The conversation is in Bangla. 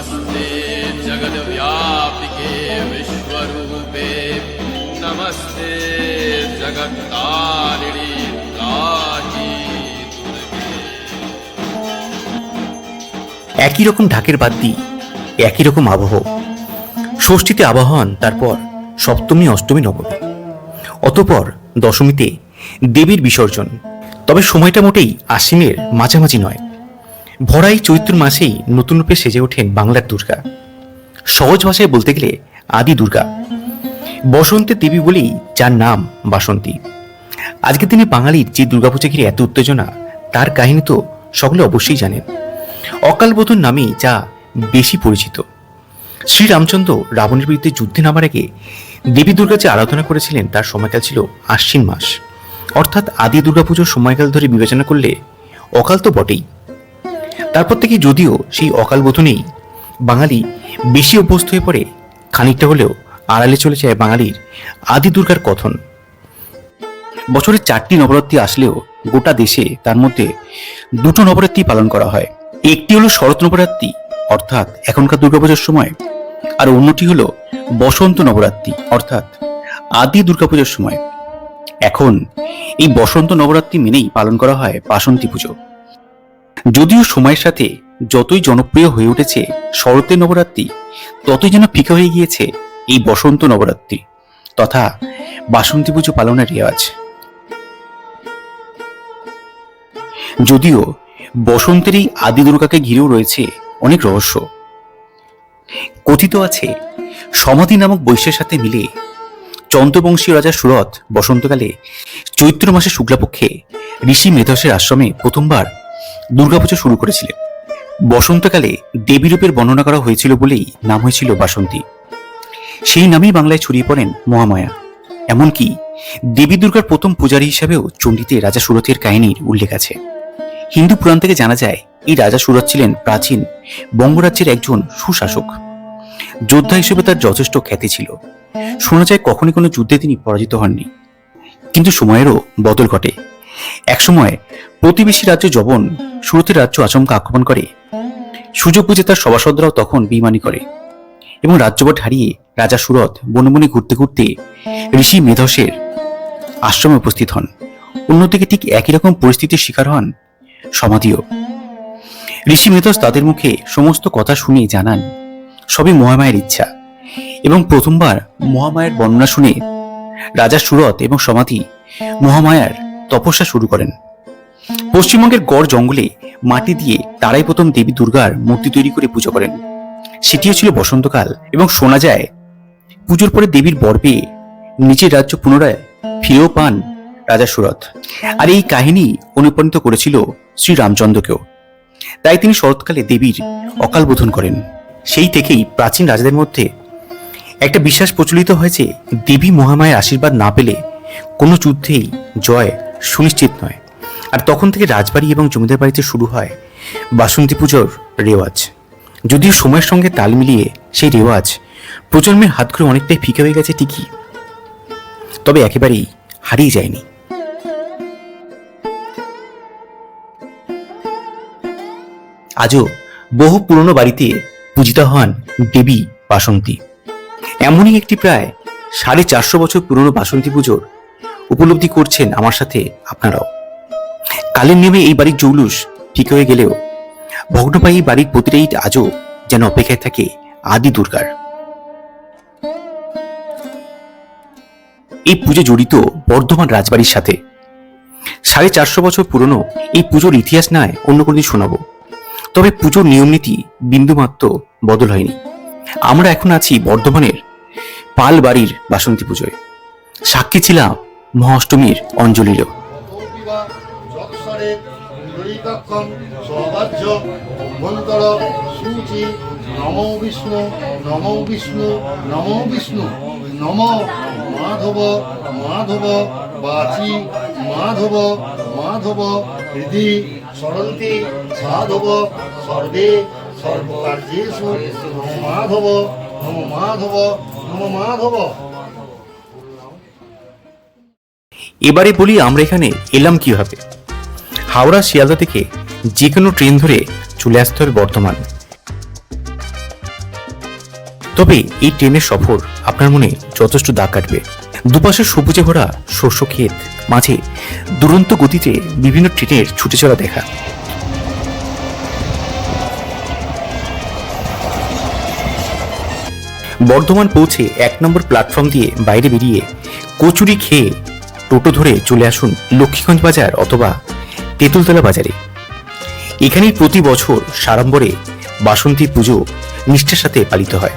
नमस्ते जगद्व्यापिके विश्वरूपे। नमस्ते जगत्तारिणी একই রকম ঢাকের বাদ্যি, একই রকম আবহ। ষষ্ঠীতে আবাহন, তারপর সপ্তমী, অষ্টমী, নবমী। অতপর দশমীতে দেবীর বিসর্জন। তবে সময়টা মোটেই আশ্বিনের মাঝামাঝি নয়। ভরাই চৈত্র মাসেই নতুন রূপে সেজে ওঠেন বাংলার দুর্গা। সহজ ভাষায় বলতে গেলে আদি দুর্গা। বসন্তের দেবী বলেই যার নাম বাসন্তী। আজকে তিনি বাঙালির যে দুর্গাপূজা ঘিরে এত উত্তেজনা, তার কাহিনী তো সকলে অবশ্যই জানেন। অকালবোধন নামেই যা বেশি পরিচিত। শ্রীরামচন্দ্র রাবণের বিরুদ্ধে যুদ্ধে নামার আগে দেবী দুর্গা যে আরাধনা করেছিলেন, তার সময়কাল ছিল আশ্বিন মাস। অর্থাৎ আদি দুর্গাপুজোর সময়কাল ধরে বিবেচনা করলে অকাল তো বটেই। তারপর থেকে যদিও সেই অকাল বোধনেই বাঙালি বেশি অভ্যস্ত হয়ে পড়ে, খানিকটা হলেও আড়ালে চলে যায় বাঙালির আদি দুর্গার কথন। বছরের চারটি নবরাত্রি আসলেও গোটা দেশে তার মধ্যে দুটো নবরাত্রি পালন করা হয়। একটি হলো শরৎ নবরাত্রি, অর্থাৎ এখনকার দুর্গাপূজার সময়, আর অন্যটি হলো বসন্ত নবরাত্রি, অর্থাৎ আদি দুর্গাপূজার সময়। এখন এই বসন্ত নবরাত্রি মেনেই পালন করা হয় বাসন্তী পুজো। যদিও সময়ের সাথে যতই জনপ্রিয় হয়ে উঠেছে শরতের নবরাত্রি, ততই যেন ফিকে হয়ে গিয়েছে এই বসন্ত নবরাত্রি তথা বাসন্তী পুজো পালনের রেওয়াজ। যদিও বসন্তের এই আদি দুর্গাকে ঘিরেও রয়েছে অনেক রহস্য। কথিত আছে, সমাধি নামক বৈশ্যের সাথে মিলে চন্দ্রবংশীয় রাজা সুরথ বসন্তকালে চৈত্র মাসে শুক্লাপক্ষে ঋষি মেধসের আশ্রমে প্রথমবার দুর্গাপুজো শুরু করেছিলেন। বসন্তকালে দেবীরূপের বর্ণনা করা হয়েছিল বলেই নাম হয়েছিল বাসন্তী। সেই নামেই বাংলায় ছড়িয়ে পড়েন মহামায়া। এমনকি দেবী দুর্গার প্রথম পূজারী হিসাবেও চণ্ডীতে রাজা সুরথের কাহিনীর উল্লেখ আছে। হিন্দু পুরাণ থেকে জানা যায়, এই রাজা সুরত ছিলেন প্রাচীন বঙ্গরাজ্যের একজন সুশাসক। যোদ্ধা হিসেবে তার যথেষ্ট খ্যাতি ছিল। শোনা যায় কখনই কোনো যুদ্ধে তিনি পরাজিত হননি। কিন্তু সময়েরও বদল ঘটে। একসময় প্রতিবেশী রাজ্য জবন সুরতের রাজ্য আচমকা আক্রমণ করে। সুযোগ বুঝে তার সভাসদরাও তখন বেইমানি করে এবং রাজ্যবট হারিয়ে রাজা সুরত বনে বনে ঘুরতে ঘুরতে ঋষি মেধসের আশ্রমে উপস্থিত হন। অন্যদিকে ঠিক একই রকম পরিস্থিতির শিকার হন সমাধিও। ঋষি মেধস তাদের মুখে সমস্ত কথা শুনে জানান, সবই মহামায়ের ইচ্ছা এবং প্রথমবার মহামায়ের বর্ণনা শুনে রাজা সুরত এবং সমাধি মহামায়ার তপস্যা শুরু করেন। পশ্চিমবঙ্গের গড় জঙ্গলে মাটি দিয়ে তারাই প্রথম দেবী দুর্গার মূর্তি তৈরি করে পুজো করেন। সেটিও ছিল বসন্তকাল এবং শোনা যায়, পুজোর পরে দেবীর বর পেয়ে নিজের রাজ্য পুনরায় ফিরেও পান রাজা সুরত আর এই কাহিনী অনুপ্রাণিত করেছিল শ্রী রামচন্দ্রকেও তাই তিনি শরৎকালে দেবীর অকাল বোধন করেন। সেই থেকেই প্রাচীন রাজাদের মধ্যে একটা বিশ্বাস প্রচলিত হয়েছে দেবী মহামায়ের আশীর্বাদ না পেলে কোনো যুদ্ধেই জয় সুনিশ্চিত নয়। আর তখন থেকে রাজবাড়ি এবং জমিদার বাড়িতে শুরু হয় বাসন্তী পুজোর রেওয়াজ। যদিও সময়ের সঙ্গে তাল মিলিয়ে সেই রেওয়াজ প্রজন্মের হাত করে অনেকটাই ফিকে হয়ে গেছে ঠিকই। তবে একেবারেই হারিয়ে যায়নি। আজও বহু পুরনো বাড়িতে পূজিত হন দেবী বাসন্তী। এমনই একটি প্রায় সাড়ে চারশো বছর পুরনো বাসন্তী পুজোর উপলব্ধি করছেন আমার সাথে আপনারাও। কালের নেমে এই বাড়ির জৌলুস ঠিক হয়ে গেলেও ভগ্নপায়ী বাড়ির প্রতিটা ইট আজও যেন অপেক্ষায় থাকে আদি দুর্গার। এই পুজো জড়িত বর্ধমান রাজবাড়ির সাথে সাড়ে চারশো বছর পুরনো এই পুজোর ইতিহাস নয়, অন্য কোনো দিন শোনাবো। তবে পুজোর নিয়মনীতি বিন্দুমাত্র বদল হয়নি। আমরা এখন আছি বর্ধমানের পাল বাড়ির বাসন্তী পুজোয়। সাক্ষী ছিলাম মহাষ্টমীর অঞ্জলিরও। নমো বিষ্ণু নমো বিষ্ণু নমো বিষ্ণু নম মাধব মাধব বাচি মাধব মাধব হৃদি সরন্তি সাধব সর্বে সর্বকার্যেষু নম মাধব নম মাধব নম মাধব এবারে বলি আমরা এখানে এলাম কীভাবে। হাওড়া, শিয়ালদা থেকে যে কোনো ট্রেন ধরে চলে আসতে হবে বর্ধমান। তবে এই ট্রেনের সফর আপনার মনে যথেষ্ট দাগ কাটবে। দুপাশে সবুজে ভরা শস্য ক্ষেত, মাঝে দুরন্ত গতিতে বিভিন্ন ট্রেনের ছুটে চলা দেখা। বর্ধমান পৌঁছে এক নম্বর প্ল্যাটফর্ম দিয়ে বাইরে বেরিয়ে কচুরি খেয়ে টোটো ধরে চলে আসুন লক্ষ্মীগঞ্জ বাজার অথবা তেঁতুলতলা বাজারে। এখানেই প্রতি বছর সাড়ম্বরে বাসন্তী পুজো নিষ্ঠার সাথে পালিত হয়।